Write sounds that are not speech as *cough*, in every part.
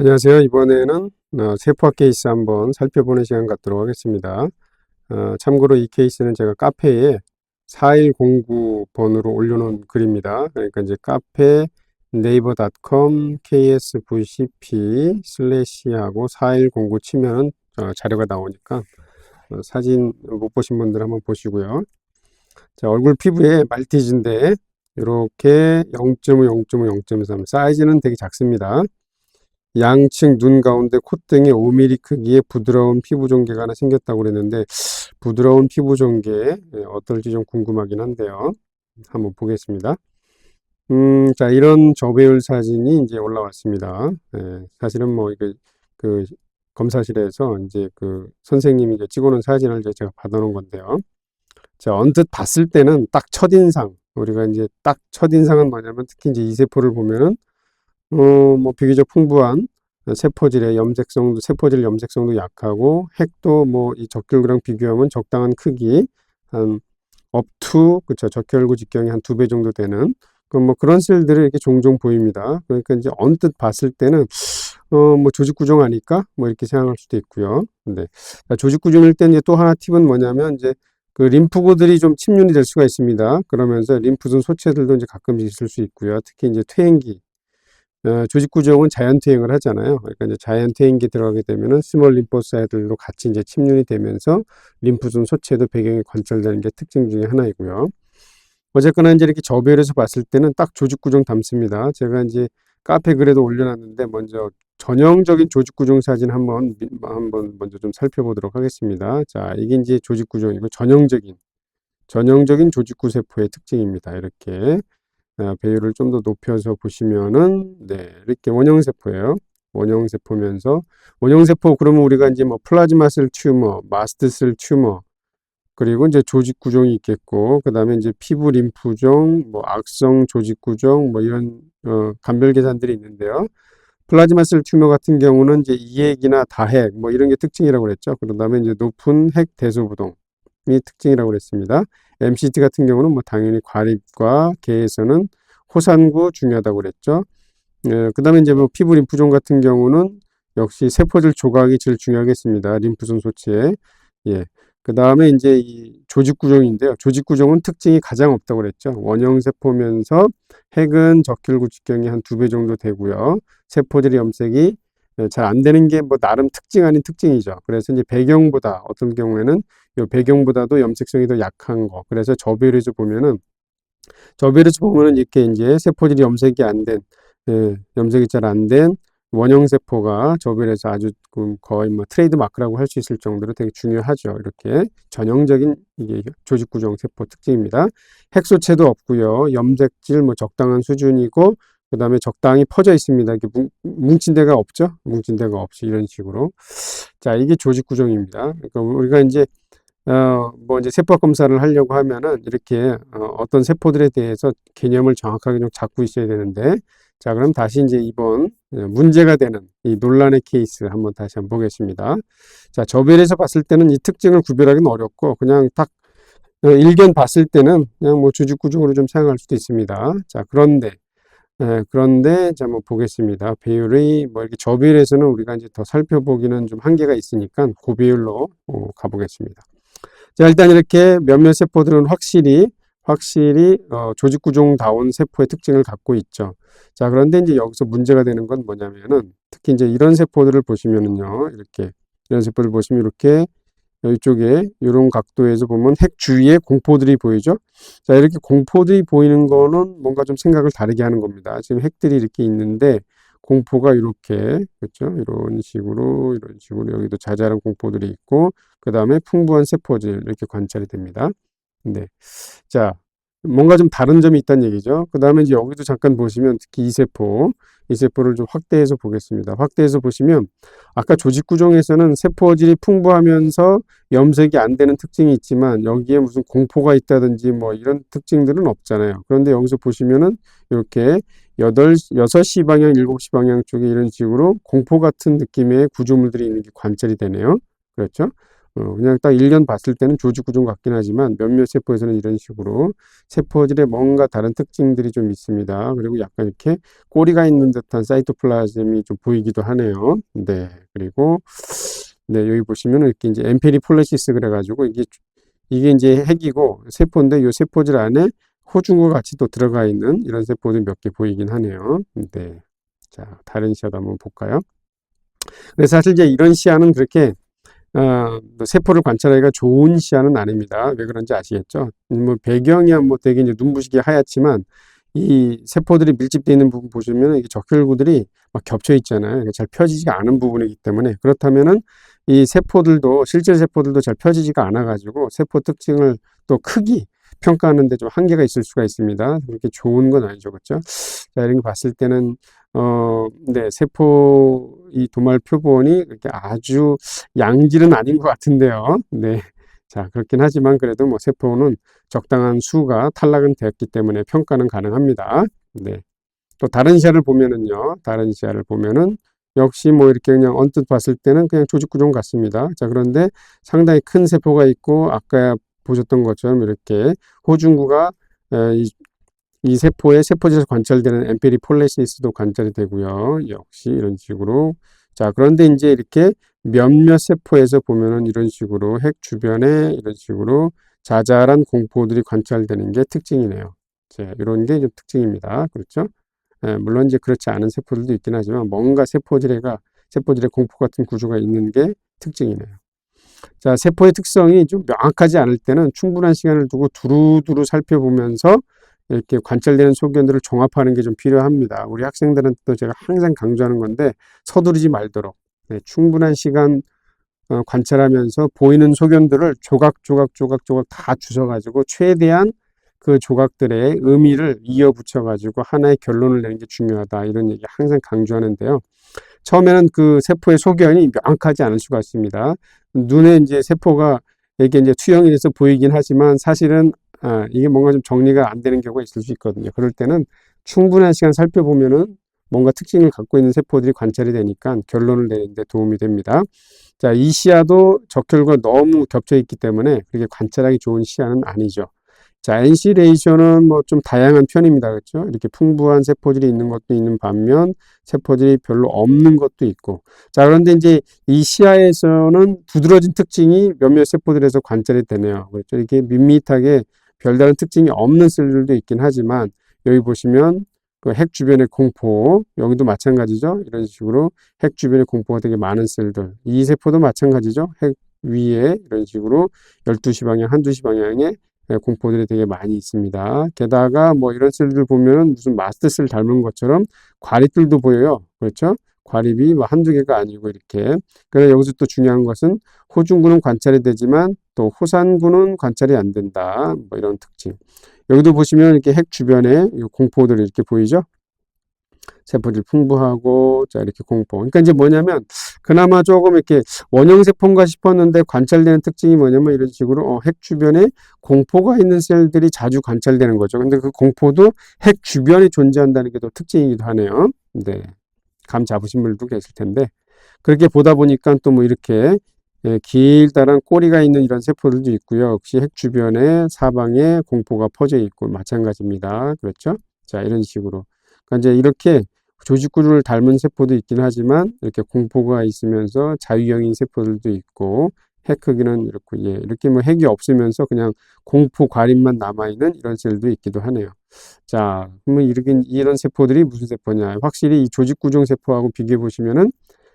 안녕하세요. 이번에는 어, 세포학 케이스 한번 살펴보는 시간 갖도록 하겠습니다. 어, 참고로 이 케이스는 제가 카페에 4109번으로 올려놓은 글입니다. 그러니까 이제 카페 네이버.com ksvcp 슬래시하고 4109 치면 어, 자료가 나오니까 어, 사진 못 보신 분들 한번 보시고요. 자, 얼굴 피부에 말티즈인데 이렇게 0.5, 0.5, 0.3 사이즈는 되게 작습니다. 양측 눈 가운데 콧등에 5mm 크기의 부드러운 피부 종개가 하나 생겼다고 그랬는데 부드러운 피부 종개 예, 어떨지 좀 궁금하긴 한데요. 한번 보겠습니다. 음, 자 이런 저배율 사진이 이제 올라왔습니다. 예, 사실은 뭐 이게 그 검사실에서 이제 그 선생님이 이제 찍어놓은 사진을 이제 제가 받아놓은 건데요. 자 언뜻 봤을 때는 딱 첫인상 우리가 이제 딱 첫인상은 뭐냐면 특히 이제 이 세포를 보면은 어, 뭐 비교적 풍부한 세포질의 염색성도 세포질 염색성도 약하고 핵도 뭐 이 적혈구랑 비교하면 적당한 크기 한 업투 그쵸 적혈구 직경이 한 두 배 정도 되는 그뭐 그런 셀들이 이렇게 종종 보입니다. 그러니까 이제 언뜻 봤을 때는 어 뭐 조직 구종 아닐까 뭐 이렇게 생각할 수도 있고요. 근데 조직 구종일 때 이제 또 하나 팁은 뭐냐면 이제 그 림프구들이 좀 침륜이 될 수가 있습니다. 그러면서 림프순 소체들도 이제 가끔씩 있을 수 있고요. 특히 이제 퇴행기 어, 조직 구조은 자연 퇴행을 하잖아요. 그러니까 이제 자연 퇴행기 들어가게 되면은 스몰 림포사이들로 같이 이제 침륜이 되면서 림프순 소체도 배경에 관찰되는 게 특징 중에 하나이고요. 어쨌거나 이제 이렇게 저배율에서 봤을 때는 딱 조직 구종 담습니다. 제가 이제 카페 글에도 올려놨는데 먼저 전형적인 조직 구종 사진 한번 한번 먼저 좀 살펴보도록 하겠습니다. 자, 이게 이제 조직 구종이고 전형적인 전형적인 조직구 세포의 특징입니다. 이렇게 아, 배율을 좀 더 높여서 보시면은 네 이렇게 원형세포예요. 원형세포면서 원형세포 그러면 우리가 이제 뭐 플라즈마셀 튜머, 마스트셀 튜머 그리고 이제 조직 구종이 있겠고 그다음에 이제 피부 림프종, 뭐 악성 조직 구종 뭐 이런 어, 간별 계산들이 있는데요. 플라즈마셀 튜머 같은 경우는 이제 이핵이나 다핵 뭐 이런 게 특징이라고 그랬죠. 그다음에 이제 높은 핵 대소부동이 특징이라고 그랬습니다. MCT 같은 경우는 뭐 당연히 과립과 개에서는 호산구 중요하다고 그랬죠. 예, 그 다음에 이제 뭐 피부 림프종 같은 경우는 역시 세포질 조각이 제일 중요하겠습니다. 림프선 소치에. 예. 그 다음에 이제 이 조직 구종인데요. 조직 구종은 특징이 가장 없다고 그랬죠. 원형 세포면서 핵은 적혈구 직경이 한 두 배 정도 되고요. 세포질 염색이 예, 잘 안 되는 게 뭐 나름 특징 아닌 특징이죠. 그래서 이제 배경보다 어떤 경우에는 이 배경보다도 염색성이 더 약한 거. 그래서 저비율에서 보면은 저비율에서 보면은 이렇게 이제 세포질이 염색이 안 된, 예, 염색이 잘 안 된 원형 세포가 저비율에서 아주 그 거의 뭐 트레이드 마크라고 할 수 있을 정도로 되게 중요하죠. 이렇게 전형적인 이게 조직 구종 세포 특징입니다. 핵소체도 없고요. 염색질 뭐 적당한 수준이고 그 다음에 적당히 퍼져 있습니다. 이렇게 뭉, 친 데가 없죠? 뭉친 데가 없이 이런 식으로. 자, 이게 조직 구종입니다. 그러니까 우리가 이제, 어, 뭐 이제 세포 검사를 하려고 하면은 이렇게 어, 어떤 세포들에 대해서 개념을 정확하게 좀 잡고 있어야 되는데, 자, 그럼 다시 이제 이번 어, 문제가 되는 이 논란의 케이스 한번 다시 한번 보겠습니다. 자, 저별에서 봤을 때는 이 특징을 구별하기는 어렵고, 그냥 딱 어, 일견 봤을 때는 그냥 뭐 조직 구종으로 좀 생각할 수도 있습니다. 자, 그런데 예, 그런데 자 한번 보겠습니다. 배율의 뭐 이렇게 저비율에서는 우리가 이제 더 살펴보기는 좀 한계가 있으니까 고배율로 어, 가보겠습니다. 자 일단 이렇게 몇몇 세포들은 확실히 확실히 어, 조직 구종다운 세포의 특징을 갖고 있죠. 자 그런데 이제 여기서 문제가 되는 건 뭐냐면은 특히 이제 이런 세포들을 보시면은요 이렇게 이런 세포를 보시면 이렇게 이쪽에 이런 각도에서 보면 핵 주위에 공포들이 보이죠. 자, 이렇게 공포들이 보이는 거는 뭔가 좀 생각을 다르게 하는 겁니다. 지금 핵들이 이렇게 있는데 공포가 이렇게 그렇죠. 이런 식으로 이런 식으로 여기도 자잘한 공포들이 있고 그 다음에 풍부한 세포질 이렇게 관찰이 됩니다. 네. 자, 뭔가 좀 다른 점이 있다는 얘기죠. 그 다음에 이제 여기도 잠깐 보시면 특히 이 세포, 이 세포를 좀 확대해서 보겠습니다. 확대해서 보시면 아까 조직 구종에서는 세포질이 풍부하면서 염색이 안 되는 특징이 있지만 여기에 무슨 공포가 있다든지 뭐 이런 특징들은 없잖아요. 그런데 여기서 보시면은 이렇게 8, 6시 방향, 7시 방향 쪽에 이런 식으로 공포 같은 느낌의 구조물들이 있는 게 관찰이 되네요. 그렇죠? 어, 그냥 딱 1년 봤을 때는 조직 구조 같긴 하지만 몇몇 세포에서는 이런 식으로 세포질에 뭔가 다른 특징들이 좀 있습니다. 그리고 약간 이렇게 꼬리가 있는 듯한 사이토플라즘이 좀 보이기도 하네요. 네. 그리고 네, 여기 보시면은 이렇게 이제 엠페리 폴레시스 그래가지고 이게 이게 이제 핵이고 세포인데 이 세포질 안에 호중과 같이 또 들어가 있는 이런 세포들 몇 개 보이긴 하네요. 네. 자, 다른 시야도 한번 볼까요? 그래서 사실 이제 이런 시야는 그렇게 어, 뭐 세포를 관찰하기가 좋은 시야는 아닙니다. 왜 그런지 아시겠죠? 뭐 배경이야 뭐 되게 이제 눈부시게 하얗지만 이 세포들이 밀집되어 있는 부분 보시면 이게 적혈구들이 막 겹쳐 있잖아요. 잘 펴지지가 않은 부분이기 때문에 그렇다면은 이 세포들도 실제 세포들도 잘 펴지지가 않아 가지고 세포 특징을 또 크기 평가하는데 좀 한계가 있을 수가 있습니다. 그렇게 좋은 건 아니죠. 그렇죠? 자, 이런 거 봤을 때는 어, 네, 세포 이 도말 표본이 그렇게 아주 양질은 아닌 것 같은데요. 네. 자, 그렇긴 하지만 그래도 뭐 세포는 적당한 수가 탈락은 되었기 때문에 평가는 가능합니다. 네. 또 다른 시야를 보면은요. 다른 시야를 보면은 역시 뭐 이렇게 그냥 언뜻 봤을 때는 그냥 조직 구종 같습니다. 자, 그런데 상당히 큰 세포가 있고 아까 보셨던 것처럼 이렇게 호중구가 이 세포의 세포질에서 관찰되는 엠페리 폴레시스도 관찰이 되고요. 역시 이런 식으로 자, 그런데 이제 이렇게 몇몇 세포에서 보면은 이런 식으로 핵 주변에 이런 식으로 자잘한 공포들이 관찰되는 게 특징이네요. 자, 이런 게 좀 특징입니다. 그렇죠? 예, 물론 이제 그렇지 않은 세포들도 있긴 하지만 뭔가 세포질에가 세포질의 공포 같은 구조가 있는 게 특징이네요. 자, 세포의 특성이 좀 명확하지 않을 때는 충분한 시간을 두고 두루두루 살펴보면서 이렇게 관찰되는 소견들을 종합하는 게 좀 필요합니다. 우리 학생들한테도 제가 항상 강조하는 건데 서두르지 말도록 네, 충분한 시간 어, 관찰하면서 보이는 소견들을 조각 조각 조각 조각 다 주셔가지고 최대한 그 조각들의 의미를 이어붙여 가지고 하나의 결론을 내는 게 중요하다 이런 얘기 항상 강조하는데요. 처음에는 그 세포의 소견이 명확하지 않을 수가 있습니다. 눈에 이제 세포가 이게 이제 투영이 돼서 보이긴 하지만 사실은 아, 이게 뭔가 좀 정리가 안 되는 경우가 있을 수 있거든요. 그럴 때는 충분한 시간 살펴보면은 뭔가 특징을 갖고 있는 세포들이 관찰이 되니까 결론을 내는데 도움이 됩니다. 자, 이 시야도 적혈과 너무 겹쳐 있기 때문에 그렇게 관찰하기 좋은 시야는 아니죠. 자, NC 레이쇼는 뭐좀 다양한 편입니다. 그렇죠? 이렇게 풍부한 세포질이 있는 것도 있는 반면 세포질이 별로 없는 것도 있고. 자, 그런데 이제 이 시야에서는 부드러진 특징이 몇몇 세포들에서 관찰이 되네요. 그렇죠? 이렇게 밋밋하게 별다른 특징이 없는 셀들도 있긴 하지만 여기 보시면 그 핵 주변의 공포, 여기도 마찬가지죠. 이런 식으로 핵 주변의 공포가 되게 많은 셀들. 이 세포도 마찬가지죠. 핵 위에 이런 식으로 12시 방향, 1, 2시 방향에 공포들이 되게 많이 있습니다. 게다가 뭐 이런 셀들 보면 무슨 마스터셀 닮은 것처럼 과립들도 보여요. 그렇죠? 과립이 뭐 한두 개가 아니고 이렇게. 그래서 여기서 또 중요한 것은 호중구는 관찰이 되지만 또 호산구는 관찰이 안 된다. 뭐 이런 특징. 여기도 보시면 이렇게 핵 주변에 공포들이 이렇게 보이죠? 세포질 풍부하고 자 이렇게 공포. 그러니까 이제 뭐냐면 그나마 조금 이렇게 원형 세포인가 싶었는데 관찰되는 특징이 뭐냐면 이런 식으로 어, 핵 주변에 공포가 있는 셀들이 자주 관찰되는 거죠. 근데 그 공포도 핵 주변에 존재한다는 게 또 특징이기도 하네요. 네. 감 잡으신 분들도 계실 텐데 그렇게 보다 보니까 또 뭐 이렇게 예, 길다란 꼬리가 있는 이런 세포들도 있고요. 역시 핵 주변에 사방에 공포가 퍼져 있고 마찬가지입니다. 그렇죠? 자, 이런 식으로. 그러니까 이제 이렇게 조직구를 닮은 세포도 있긴 하지만 이렇게 공포가 있으면서 자유형인 세포들도 있고 핵 크기는 이렇고 예, 이렇게 뭐 핵이 없으면서 그냥 공포 과립만 남아 있는 이런 셀도 있기도 하네요. 자, 그러면 이렇게 이런 세포들이 무슨 세포냐? 확실히 이 조직구종 세포하고 비교해 보시면은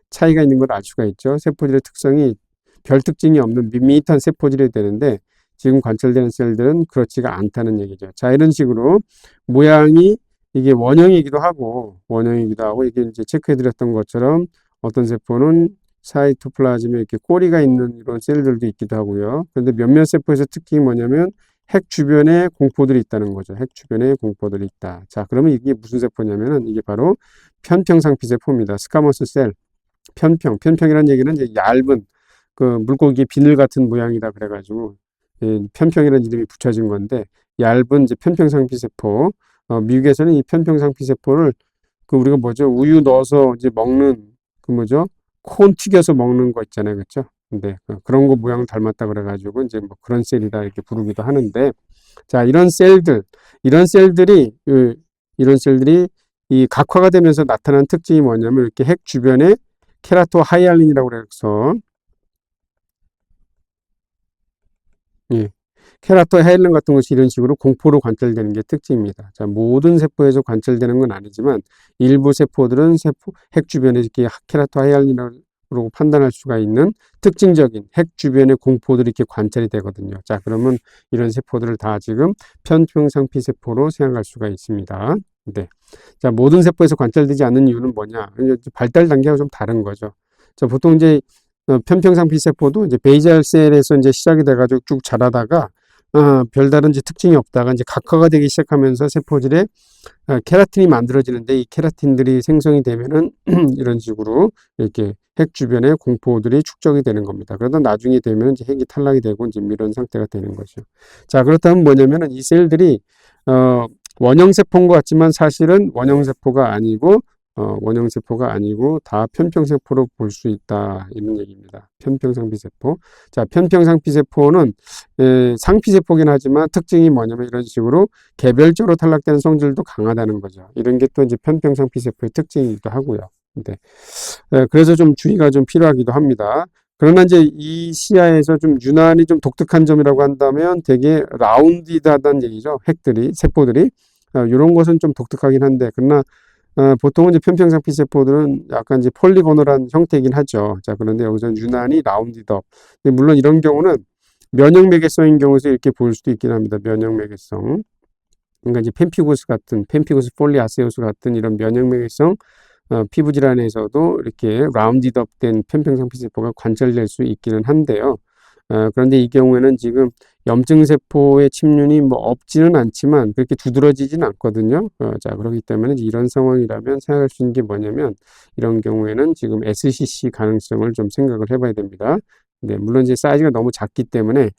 차이가 있는 걸 알 수가 있죠. 세포들의 특성이 별 특징이 없는 밋밋한 세포질이 되는데 지금 관찰되는 셀들은 그렇지가 않다는 얘기죠. 자, 이런 식으로 모양이 이게 원형이기도 하고 원형이기도 하고 이게 이제 체크해 드렸던 것처럼 어떤 세포는 사이토플라즘에 이렇게 꼬리가 있는 이런 셀들도 있기도 하고요. 그런데 몇몇 세포에서 특징이 뭐냐면 핵 주변에 공포들이 있다는 거죠. 핵 주변에 공포들이 있다. 자, 그러면 이게 무슨 세포냐면은 이게 바로 편평상피 세포입니다. 스카머스 셀. 편평. 편평이라는 얘기는 이제 얇은 그 물고기 비늘 같은 모양이다 그래가지고 편평이라는 이름이 붙여진 건데 얇은 이제 편평상피 세포. 어, 미국에서는 이 편평상피 세포를 그 우리가 뭐죠 우유 넣어서 이제 먹는 그 뭐죠 콘 튀겨서 먹는 거 있잖아요, 그렇죠? 근데 그- 그런 거 모양 닮았다 그래가지고 이제 뭐 그런 셀이다 이렇게 부르기도 하는데 자 이런 셀들 이런 셀들이 그, 이런 셀들이 이 각화가 되면서 나타나는 특징이 뭐냐면 이렇게 핵 주변에 케라토 하이알린이라고 그래서 예. 케라토 하이알린 같은 것이 이런 식으로 공포로 관찰되는 게 특징입니다. 자, 모든 세포에서 관찰되는 건 아니지만 일부 세포들은 세포 핵 주변에 이렇게 케라토 하이알린이라고 판단할 수가 있는 특징적인 핵 주변의 공포들이 이렇게 관찰이 되거든요. 자, 그러면 이런 세포들을 다 지금 편평상피 세포로 생각할 수가 있습니다. 네. 자, 모든 세포에서 관찰되지 않는 이유는 뭐냐? 발달 단계가 좀 다른 거죠. 자, 보통 이제 어, 편평상피 세포도 이제 베이잘 셀에서 이제 시작이 돼가지고 쭉 자라다가 어, 별다른 이제 특징이 없다가 이제 각화가 되기 시작하면서 세포질에 어, 케라틴이 만들어지는데 이 케라틴들이 생성이 되면은 *clears throat* 이런 식으로 이렇게 핵 주변에 공포들이 축적이 되는 겁니다. 그러다 나중에 되면 이제 핵이 탈락이 되고 이제 이런 상태가 되는 거죠. 자, 그렇다면 뭐냐면은 이 셀들이 어, 원형세포인 것 같지만 사실은 원형세포가 아니고 어, 원형세포가 아니고 다 편평세포로 볼 수 있다 이런 얘기입니다. 편평상피세포. 자, 편평상피세포는 에, 상피세포긴 하지만 특징이 뭐냐면 이런 식으로 개별적으로 탈락되는 성질도 강하다는 거죠. 이런 게 또 이제 편평상피세포의 특징이기도 하고요. 네. 에, 그래서 좀 주의가 좀 필요하기도 합니다. 그러나 이제 이 시야에서 좀 유난히 좀 독특한 점이라고 한다면 되게 라운디다다는 얘기죠. 핵들이, 세포들이. 어, 이런 것은 좀 독특하긴 한데, 그러나 어, 보통은 이제 편평상 피 세포들은 약간 이제 폴리고널한 형태이긴 하죠. 자, 그런데 여기서는 유난히 라운디더. 물론 이런 경우는 면역 매개성인 경우에서 이렇게 보일 수도 있긴 합니다. 면역 매개성. 그러니까 이제 펜피고스 같은, 펜피고스 폴리아세우스 같은 이런 면역 매개성 어, 피부 질환에서도 이렇게 라운디드업 된 편평상 피 세포가 관찰될 수 있기는 한데요. 어, 그런데 이 경우에는 지금 염증 세포의 침륜이 뭐 없지는 않지만 그렇게 두드러지진 않거든요. 어, 자, 그렇기 때문에 이런 상황이라면 생각할 수 있는 게 뭐냐면 이런 경우에는 지금 SCC 가능성을 좀 생각을 해봐야 됩니다. 네, 물론 이제 사이즈가 너무 작기 때문에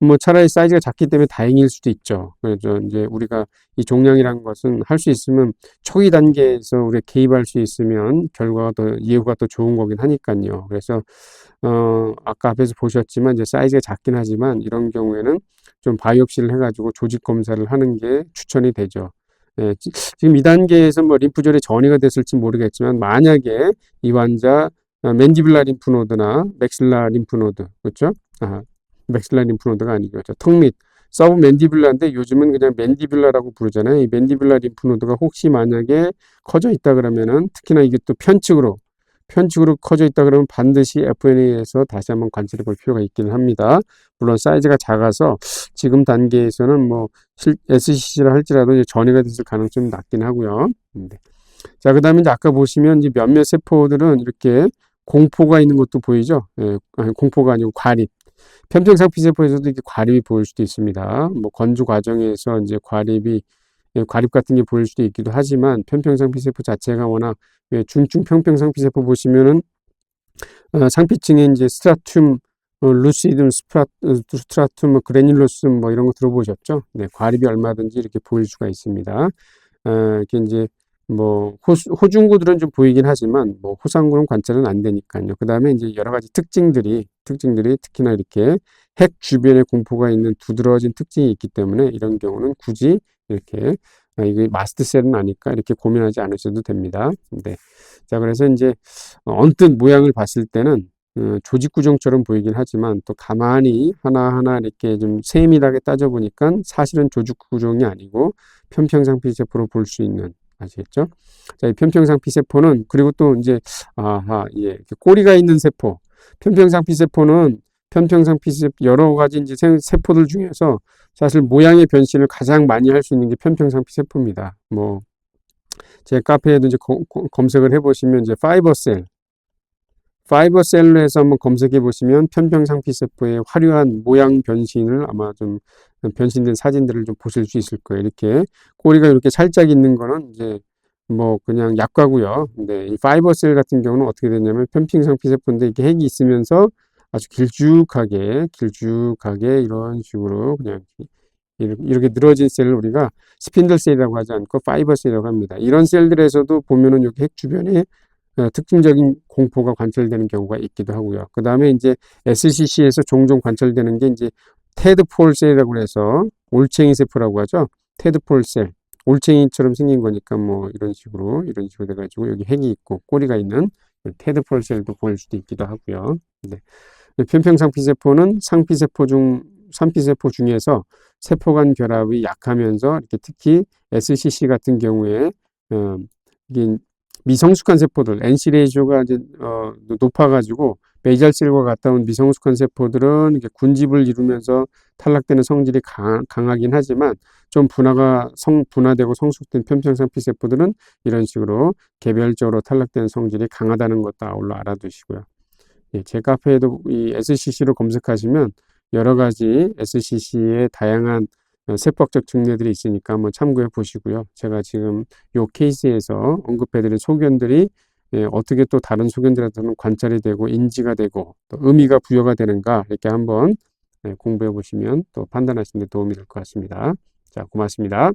뭐 차라리 사이즈가 작기 때문에 다행일 수도 있죠. 그래서 이제 우리가 이 종양이라는 것은 할 수 있으면 초기 단계에서 우리가 개입할 수 있으면 결과가 더 예후가 더 좋은 거긴 하니까요. 그래서 어 아까 앞에서 보셨지만 이제 사이즈가 작긴 하지만 이런 경우에는 좀 바이옵시를 해가지고 조직 검사를 하는 게 추천이 되죠. 예, 지- 지금 이 단계에서 뭐 림프절에 전이가 됐을지 모르겠지만 만약에 이 환자 어, 맨디블라 림프노드나 맥실라 림프노드 그렇죠? 아, 맥실라 림프노드가 아니죠. 턱밑 서브 맨디블라인데 요즘은 그냥 맨디블라라고 부르잖아요. 이 맨디블라 림프노드가 혹시 만약에 커져 있다 그러면은 특히나 이게 또 편측으로 편측으로 커져 있다 그러면 반드시 FNA에서 다시 한번 관찰해 볼 필요가 있기는 합니다. 물론 사이즈가 작아서 지금 단계에서는 뭐 SCC라 할지라도 전이가 됐을 가능성이 낮긴 하고요. 네. 자, 그 다음에 이제 아까 보시면 이제 몇몇 세포들은 이렇게 공포가 있는 것도 보이죠? 예, 공포가 아니고 과립. 편평상 피 세포에서도 이렇게 과립이 보일 수도 있습니다. 뭐 건조 과정에서 이제 과립이 예, 과립 같은 게 보일 수도 있기도 하지만 편평상 피 세포 자체가 워낙 예, 중증 편평상 피 세포 보시면은 어, 상피층에 이제 스트라툼, 어, 루시듬, 어, 스트라툼, 뭐 그래뉼로스 뭐 이런 거 들어보셨죠? 네, 과립이 얼마든지 이렇게 보일 수가 있습니다. 어, 이렇게 이제 뭐 호, 호중구들은 좀 보이긴 하지만 뭐 호상구는 관찰은 안 되니까요. 그 다음에 이제 여러 가지 특징들이 특징들이 특히나 이렇게 핵 주변에 공포가 있는 두드러진 특징이 있기 때문에 이런 경우는 굳이 이렇게 아, 이게 마스트셀은 아니까 이렇게 고민하지 않으셔도 됩니다. 네. 자, 그래서 이제 언뜻 모양을 봤을 때는 어, 조직 구종처럼 보이긴 하지만 또 가만히 하나하나 이렇게 좀 세밀하게 따져보니까 사실은 조직 구종이 아니고 편평상 피 세포로 볼 수 있는 아시겠죠? 자, 이 편평상 피 세포는 그리고 또 이제 아하 예 꼬리가 있는 세포 편평상 피 세포는 편평상 피 세포 여러 가지 이제 세- 세포들 중에서 사실 모양의 변신을 가장 많이 할 수 있는 게 편평상 피 세포입니다. 뭐 제 카페에도 이제 거- 거- 검색을 해보시면 이제 파이버셀 파이버셀로 해서 한번 검색해 보시면 편평상피 세포의 화려한 모양 변신을 아마 좀 변신된 사진들을 좀 보실 수 있을 거예요. 이렇게 꼬리가 이렇게 살짝 있는 거는 이제 뭐 그냥 약과고요. 근데 이 파이버셀 같은 경우는 어떻게 되냐면 편평상피 세포인데 이렇게 핵이 있으면서 아주 길쭉하게 길쭉하게 이런 식으로 그냥 이렇게, 늘어진 셀을 우리가 스핀들 셀이라고 하지 않고 파이버 셀이라고 합니다. 이런 셀들에서도 보면은 여기 핵 주변에 어, 특징적인 공포가 관찰되는 경우가 있기도 하고요. 그 다음에 이제 SCC에서 종종 관찰되는 게 이제 테드 폴셀이라고 해서 올챙이 세포라고 하죠. 테드 폴셀. 올챙이처럼 생긴 거니까 뭐 이런 식으로 이런 식으로 돼가지고 여기 핵이 있고 꼬리가 있는 테드 폴셀도 보일 수도 있기도 하고요. 네. 편평상피세포는 상피세포 중 상피세포 중에서 세포 간 결합이 약하면서 이렇게 특히 SCC 같은 경우에 어, 이게 미성숙한 세포들 NC 레이쇼가 이제 어, 높아가지고 베이잘셀과 가까운 미성숙한 세포들은 이렇게 군집을 이루면서 탈락되는 성질이 강, 강하긴 하지만 좀 분화가 성 분화되고 성숙된 편평상 피 세포들은 이런 식으로 개별적으로 탈락되는 성질이 강하다는 것도 아울러 알아두시고요. 예, 제 카페에도 이 SCC로 검색하시면 여러 가지 SCC의 다양한 어, 세포학적 증례들이 있으니까 한번 참고해 보시고요. 제가 지금 요 케이스에서 언급해드린 소견들이 예, 어떻게 또 다른 소견들한테는 관찰이 되고 인지가 되고 또 의미가 부여가 되는가 이렇게 한번 예, 공부해 보시면 또 판단하시는 데 도움이 될 것 같습니다. 자, 고맙습니다.